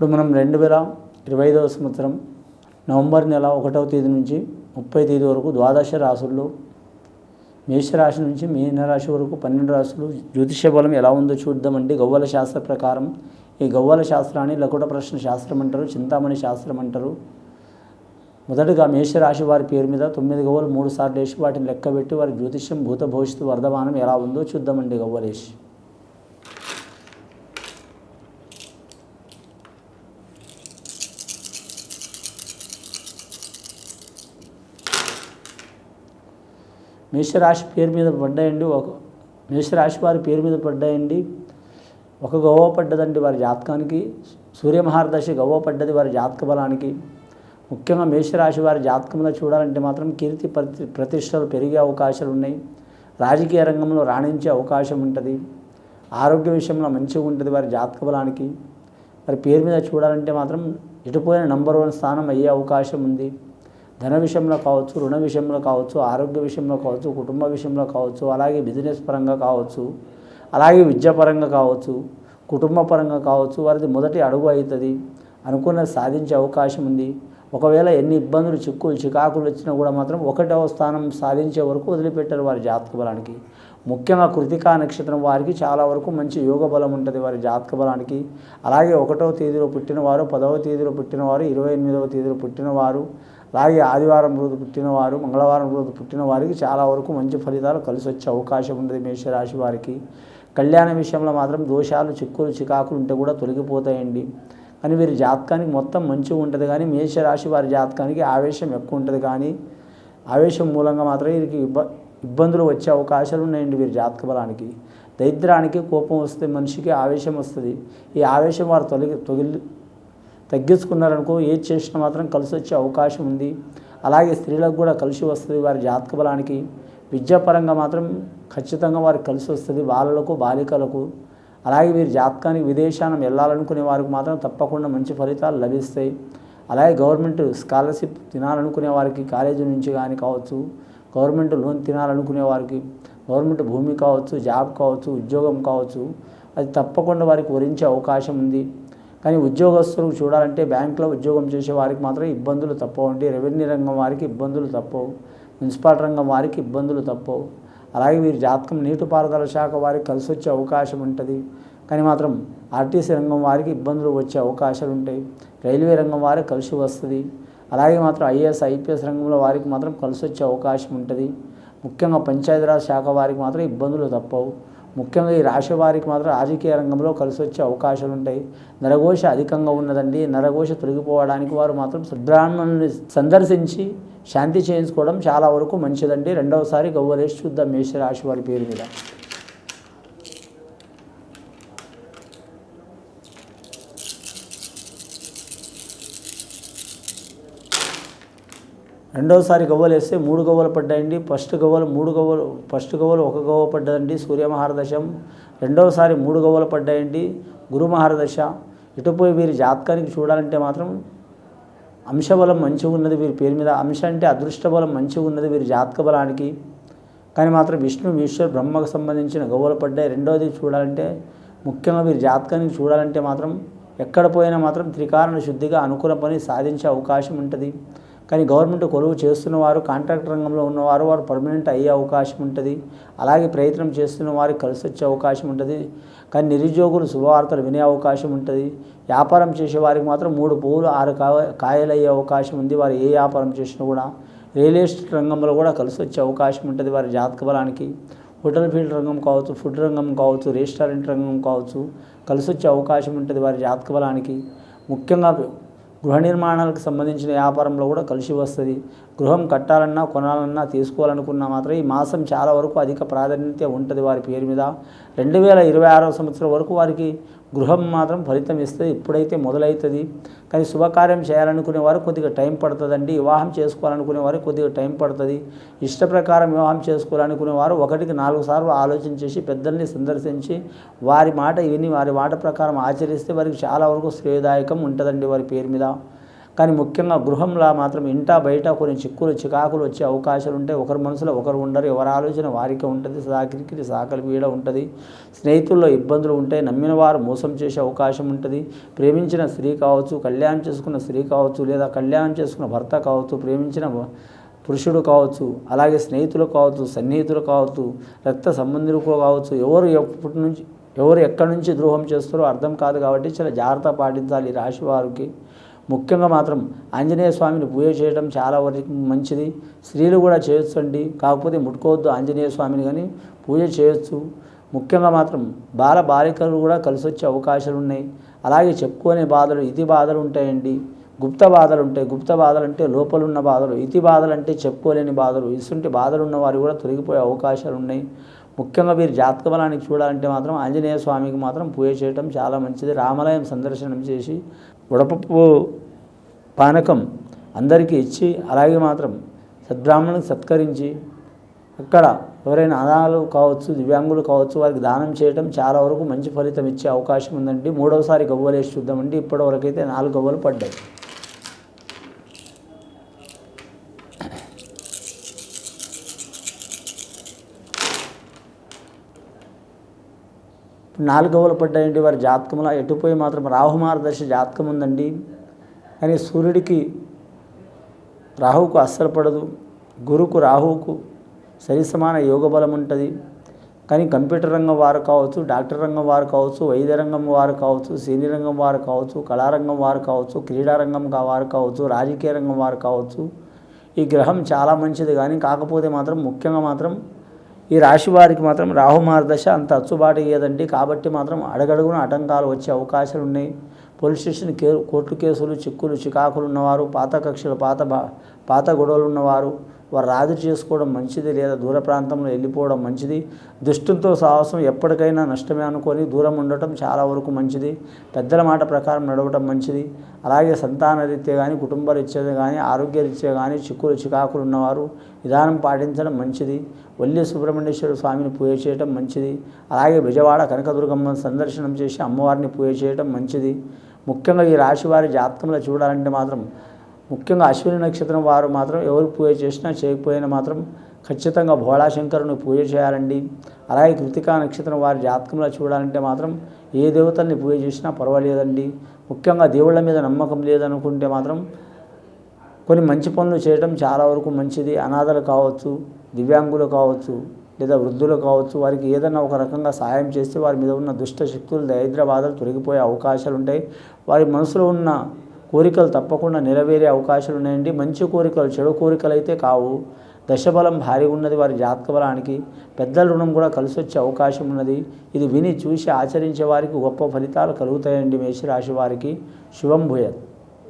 ఇప్పుడు మనం రెండు వేల ఇరవై ఐదవ సంవత్సరం నవంబర్ నెల ఒకటవ తేదీ నుంచి ముప్పై తేదీ వరకు ద్వాదశ రాసుల్లో మేషరాశి నుంచి మీనరాశి వరకు పన్నెండు రాశులు జ్యోతిష బలం ఎలా ఉందో చూద్దామంటే గవ్వల శాస్త్ర ప్రకారం ఈ గవ్వల శాస్త్రాన్ని లకుట ప్రశ్న శాస్త్రం అంటారు చింతామణి శాస్త్రం అంటారు. మొదటగా మేషరాశి వారి పేరు మీద తొమ్మిది గవ్వలు మూడు సార్లు వేసి వాటిని లెక్కబెట్టి వారి జ్యోతిష్యం భూత భవిష్యత్తు వర్ధమానం ఎలా ఉందో చూద్దామండి గవ్వలేసి మేషరాశి పేరు మీద పడ్డాయండి. ఒక మేషరాశి వారి పేరు మీద పడ్డాయండి. ఒక గవ్వ పడ్డదండి వారి జాతకానికి. సూర్యమహారదశ గవ్వ పడ్డది వారి జాతక బలానికి. ముఖ్యంగా మేషరాశి వారి జాతకంలో చూడాలంటే మాత్రం కీర్తి ప్రతి ప్రతిష్టలు పెరిగే అవకాశాలు ఉన్నాయి. రాజకీయ రంగంలో రాణించే అవకాశం ఉంటుంది. ఆరోగ్య విషయంలో మంచిగా ఉంటుంది వారి జాతక బలానికి. వారి పేరు మీద చూడాలంటే మాత్రం ఎటుపోయిన నంబర్ వన్ స్థానం అయ్యే అవకాశం ఉంది. ధన విషయంలో కావచ్చు రుణ విషయంలో కావచ్చు ఆరోగ్య విషయంలో కావచ్చు కుటుంబ విషయంలో కావచ్చు అలాగే బిజినెస్ పరంగా కావచ్చు అలాగే విద్యాపరంగా కావచ్చు కుటుంబ పరంగా కావచ్చు వారిది మొదటి అడుగు అవుతుంది అనుకున్నది సాధించే అవకాశం ఉంది. ఒకవేళ ఎన్ని ఇబ్బందులు చిక్కులు చికాకులు వచ్చినా కూడా మాత్రం ఒకటవ స్థానం సాధించే వరకు వదిలిపెట్టారు వారి జాతక బలానికి. ముఖ్యంగా కృతికా నక్షత్రం వారికి చాలా వరకు మంచి యోగ బలం ఉంటుంది వారి జాతక బలానికి. అలాగే ఒకటవ తేదీలో పుట్టినవారు పదవ తేదీలో పుట్టినవారు ఇరవై ఎనిమిదవ తేదీలో పుట్టినవారు అలాగే ఆదివారం రోజు పుట్టినవారు మంగళవారం రోజు పుట్టిన వారికి చాలా వరకు మంచి ఫలితాలు కలిసి వచ్చే అవకాశం ఉంటుంది మేషరాశి వారికి. కళ్యాణ విషయంలో మాత్రం దోషాలు చిక్కులు చికాకులు ఉంటే కూడా తొలగిపోతాయండి. కానీ వీరి జాతకానికి మొత్తం మంచిగా ఉంటుంది కానీ మేషరాశి వారి జాతకానికి ఆవేశం ఎక్కువ ఉంటుంది కానీ ఆవేశం మూలంగా మాత్రం వీరికి ఇబ్బ ఇబ్బందులు వచ్చే అవకాశాలు ఉన్నాయండి వీరి జాతక బలానికి. దరిద్రానికి కోపం వస్తే మనిషికి ఆవేశం వస్తుంది. ఈ ఆవేశం వారు తొలగి తొగిలి తగ్గించుకున్నారనుకో ఏది చేసినా మాత్రం కలిసి వచ్చే అవకాశం ఉంది. అలాగే స్త్రీలకు కూడా కలిసి వస్తుంది వారి జాతక బలానికి. విద్యాపరంగా మాత్రం ఖచ్చితంగా వారికి కలిసి వస్తుంది బాలలకు బాలికలకు. అలాగే వీరి జాతకానికి విదేశానం వెళ్ళాలనుకునే వారికి మాత్రం తప్పకుండా మంచి ఫలితాలు లభిస్తాయి. అలాగే గవర్నమెంట్ స్కాలర్షిప్ తినాలనుకునే వారికి కాలేజీ నుంచి కానీ కావచ్చు గవర్నమెంట్ లోన్ తినాలనుకునే వారికి గవర్నమెంట్ భూమి కావచ్చు జాబ్ కావచ్చు ఉద్యోగం కావచ్చు అది తప్పకుండా వారికి వరించే అవకాశం ఉంది. కానీ ఉద్యోగస్తులకు చూడాలంటే బ్యాంకులో ఉద్యోగం చేసే వారికి మాత్రం ఇబ్బందులు తప్పవండి రెవెన్యూ రంగం వారికి ఇబ్బందులు తప్పవు. మున్సిపాలిటీ రంగం వారికి ఇబ్బందులు తప్పవు. అలాగే వీరి జాతకం నీటిపారుదల శాఖ వారికి కలిసి వచ్చే అవకాశం ఉంటుంది. కానీ మాత్రం ఆర్టీసీ రంగం వారికి ఇబ్బందులు వచ్చే అవకాశాలు ఉంటాయి. రైల్వే రంగం వారికి కలిసి వస్తుంది. అలాగే మాత్రం ఐఏఎస్ ఐపీఎస్ రంగంలో వారికి మాత్రం కలిసి వచ్చే అవకాశం ఉంటుంది. ముఖ్యంగా పంచాయతీరాజ్ శాఖ వారికి మాత్రం ఇబ్బందులు తప్పవు. ముఖ్యంగా ఈ రాశి వారికి మాత్రం రాజకీయ రంగంలో కలిసి వచ్చే అవకాశాలు ఉంటాయి. నరఘోష అధికంగా ఉన్నదండి. నరఘోష తొలగిపోవడానికి వారు మాత్రం సద్బ్రాహ్మణుని సందర్శించి శాంతి చేయించుకోవడం చాలా వరకు మంచిదండి. రెండవసారి గవ్వలేసి చూద్దాం మేషరాశి వారి పేరు మీద. రెండవసారి గవ్వలు వేస్తే మూడు గవ్వలు పడ్డాయండి ఫస్ట్ గవ్వలు మూడు గవ్వలు ఫస్ట్ గవ్వలు ఒక గవ్వ పడ్డదండి సూర్యమహారదశం రెండవసారి మూడు గవ్వలు పడ్డాయండి గురు మహారదశ ఇటుపోయి వీరి జాతకానికి చూడాలంటే మాత్రం అంశబలం మంచిగా ఉన్నది వీరి పేరు మీద. అంశ అంటే అదృష్ట బలం మంచిగా ఉన్నది వీరి జాతక బలానికి. కానీ మాత్రం విష్ణు ఈశ్వర్ బ్రహ్మకు సంబంధించిన గవ్వలు పడ్డాయి. రెండవది చూడాలంటే ముఖ్యంగా వీరి జాతకానికి చూడాలంటే మాత్రం ఎక్కడ పోయినా మాత్రం త్రికారణ శుద్ధిగా అనుకున్న పని సాధించే అవకాశం ఉంటుంది. కానీ గవర్నమెంట్ కొలువు చేస్తున్న వారు కాంట్రాక్ట్ రంగంలో ఉన్నవారు వారు పర్మనెంట్ అయ్యే అవకాశం ఉంటుంది. అలాగే ప్రయత్నం చేస్తున్న వారికి కలిసి వచ్చే అవకాశం ఉంటుంది. కానీ నిరుద్యోగులు శుభవార్తలు వినే అవకాశం ఉంటుంది. వ్యాపారం చేసే వారికి మాత్రం మూడు పువ్వులు ఆరు కాయలు అయ్యే అవకాశం ఉంది. వారు ఏ వ్యాపారం చేసినా కూడా రియల్ ఎస్టేట్ రంగంలో కూడా కలిసి వచ్చే అవకాశం ఉంటుంది వారి జాతక బలానికి. హోటల్ ఫీల్డ్ రంగం కావచ్చు ఫుడ్ రంగం కావచ్చు రెస్టారెంట్ రంగం కావచ్చు కలిసి వచ్చే అవకాశం ఉంటుంది వారి జాతక బలానికి. ముఖ్యంగా గృహ నిర్మాణాలకు సంబంధించిన వ్యాపారంలో కూడా కలిసి వస్తుంది. గృహం కట్టాలన్నా కొనాలన్నా తీసుకోవాలనుకున్నా మాత్రం ఈ మాసం చాలా వరకు అధిక ప్రాధాన్యత ఉంటుంది వారి పేరు మీద. రెండు వేల ఇరవై ఆరవ సంవత్సరం వరకు వారికి గృహం మాత్రం ఫలితం ఇస్తుంది. ఇప్పుడైతే మొదలవుతుంది కానీ శుభకార్యం చేయాలనుకునే వారు కొద్దిగా టైం పడుతుందండి. వివాహం చేసుకోవాలనుకునే వారు కొద్దిగా టైం పడుతుంది. ఇష్ట ప్రకారం వివాహం చేసుకోవాలనుకునే వారు ఒకటికి నాలుగు సార్లు ఆలోచన చేసి పెద్దల్ని సందర్శించి వారి మాట విని వారి మాట ప్రకారం ఆచరిస్తే వారికి చాలా వరకు శ్రేయదాయకం ఉంటుందండి వారి పేరు మీద. కానీ ముఖ్యంగా గృహంలో మాత్రం ఇంటా బయట కొన్ని చిక్కులు చికాకులు వచ్చే అవకాశాలు ఉంటాయి ఒకరి మనసులో ఒకరు ఉండరు. ఎవరి ఆలోచన వారికి ఉంటుంది. సాకిరికి సాకలి పీడ ఉంటుంది. స్నేహితుల్లో ఇబ్బందులు ఉంటాయి నమ్మిన వారు మోసం చేసే అవకాశం ఉంటుంది. ప్రేమించిన స్త్రీ కావచ్చు కళ్యాణం చేసుకున్న స్త్రీ కావచ్చు లేదా కళ్యాణం చేసుకున్న భర్త కావచ్చు ప్రేమించిన పురుషుడు కావచ్చు అలాగే స్నేహితులు కావచ్చు సన్నిహితులు కావచ్చు రక్త సంబంధులు కావచ్చు ఎవరు ఎప్పటి నుంచి ఎవరు ఎక్కడి నుంచి ద్రోహం చేస్తారో అర్థం కాదు కాబట్టి చాలా జాగ్రత్త పాటించాలి రాశి వారికి. ముఖ్యంగా మాత్రం ఆంజనేయ స్వామిని పూజ చేయడం చాలా వరకు మంచిది. స్త్రీలు కూడా చేయొచ్చండి. కాకపోతే ముట్టుకోవద్దు ఆంజనేయ స్వామిని కానీ పూజ చేయొచ్చు. ముఖ్యంగా మాత్రం బాల బాలికలు కూడా కలిసి వచ్చే అవకాశాలు ఉన్నాయి. అలాగే చెప్పుకునే బాధలు ఇతి బాధలు ఉంటాయండి. గుప్త బాధలు ఉంటాయి. గుప్త బాధలు అంటే లోపలున్న బాధలు ఇతి బాధలు అంటే చెప్పుకోలేని బాధలు ఇసుంటి బాధలు ఉన్న వారు కూడా తొలగిపోయే అవకాశాలు ఉన్నాయి. ముఖ్యంగా వీరు జాతక బలానికి చూడాలంటే మాత్రం ఆంజనేయ స్వామికి మాత్రం పూజ చేయడం చాలా మంచిది. రామాలయం సందర్శనం చేసి ఉడపప్పు పానకం అందరికీ ఇచ్చి అలాగే మాత్రం సద్బ్రాహ్మణులకు సత్కరించి అక్కడ ఎవరైనా అనాథాలు కావచ్చు దివ్యాంగులు కావచ్చు వారికి దానం చేయడం చాలా వరకు మంచి ఫలితం ఇచ్చే అవకాశం ఉందండి. మూడవసారి గవ్వలేసి చూద్దామండి. ఇప్పటివరకు అయితే నాలుగు గవ్వలు పడ్డాయి. నాలుగవలు పడ్డాయండి వారి జాతకంలో ఎటుపోయి మాత్రం రాహుమార్గదర్శి జాతకం ఉందండి కానీ సూర్యుడికి రాహువుకు అస్సలు పడదు. గురువుకు రాహువుకు సరి సమాన యోగ బలం ఉంటుంది. కానీ కంప్యూటర్ రంగం వారు కావచ్చు డాక్టర్ రంగం వారు కావచ్చు వైద్య రంగం వారు కావచ్చు సినీ రంగం వారు కావచ్చు కళారంగం వారు కావచ్చు క్రీడా రంగం కా- వారు కావచ్చు రాజకీయ రంగం వారు కావచ్చు. ఈ గ్రహం చాలా మంచిది. కానీ కాకపోతే మాత్రం ముఖ్యంగా మాత్రం ఈ రాశి వారికి మాత్రం రాహుమార్దశ అంత అచ్చుబాటు ఏదండి కాబట్టి మాత్రం అడగడుగున ఆటంకాలు వచ్చే అవకాశాలు ఉన్నాయి. పోలీస్ స్టేషన్ కే కోర్టు కేసులు చిక్కులు చికాకులు ఉన్నవారు పాత కక్షలు పాత బా పాత గొడవలు ఉన్నవారు వారు రాజు చేసుకోవడం మంచిది లేదా దూర ప్రాంతంలో వెళ్ళిపోవడం మంచిది? దుష్టంతో సాహసం ఎప్పటికైనా నష్టమే అనుకొని దూరం ఉండటం చాలా వరకు మంచిది. పెద్దల మాట ప్రకారం నడవటం మంచిది. అలాగే సంతాన రీత్యా కానీ కుటుంబ రీత్యా కానీ ఆరోగ్య రీత్యా కానీ చిక్కులు చికాకులు ఉన్నవారు విధానం పాటించడం మంచిది. వల్లి సుబ్రహ్మణ్యేశ్వర స్వామిని పూజ చేయటం మంచిది. అలాగే విజయవాడ కనకదుర్గమ్మ సందర్శనం చేసి అమ్మవారిని పూజ చేయటం మంచిది. ముఖ్యంగా ఈ రాశి వారి జాతకంలో చూడాలంటే మాత్రం ముఖ్యంగా అశ్విని నక్షత్రం వారు మాత్రం ఎవరు పూజ చేసినా చేయకపోయినా మాత్రం ఖచ్చితంగా భోళాశంకరుని పూజ చేయాలండి. అలాగే కృతికా నక్షత్రం వారి జాతకంలో చూడాలంటే మాత్రం ఏ దేవతల్ని పూజ చేసినా పర్వాలేదండి. ముఖ్యంగా దేవుళ్ళ మీద నమ్మకం లేదనుకుంటే మాత్రం కొన్ని మంచి పనులు చేయడం చాలా వరకు మంచిది. అనాథలు కావచ్చు దివ్యాంగులు కావచ్చు లేదా వృద్ధులు కావచ్చు వారికి ఏదైనా ఒక రకంగా సహాయం చేస్తే వారి మీద ఉన్న దుష్ట శక్తులు దరిద్ర బాధలు తొలగిపోయే అవకాశాలు ఉంటాయి. వారి మనసులో ఉన్న కోరికలు తప్పకుండా నెరవేరే అవకాశాలు ఉన్నాయండి. మంచి కోరికలు చెడు కోరికలు అయితే కావు. దశబలం భారీగా ఉన్నది వారి జాతక బలానికి పెద్దల రుణం కూడా కలిసి వచ్చే అవకాశం ఉన్నది. ఇది విని చూసి ఆచరించే వారికి గొప్ప ఫలితాలు కలుగుతాయండి మేషరాశి వారికి. శుభం భూయత్.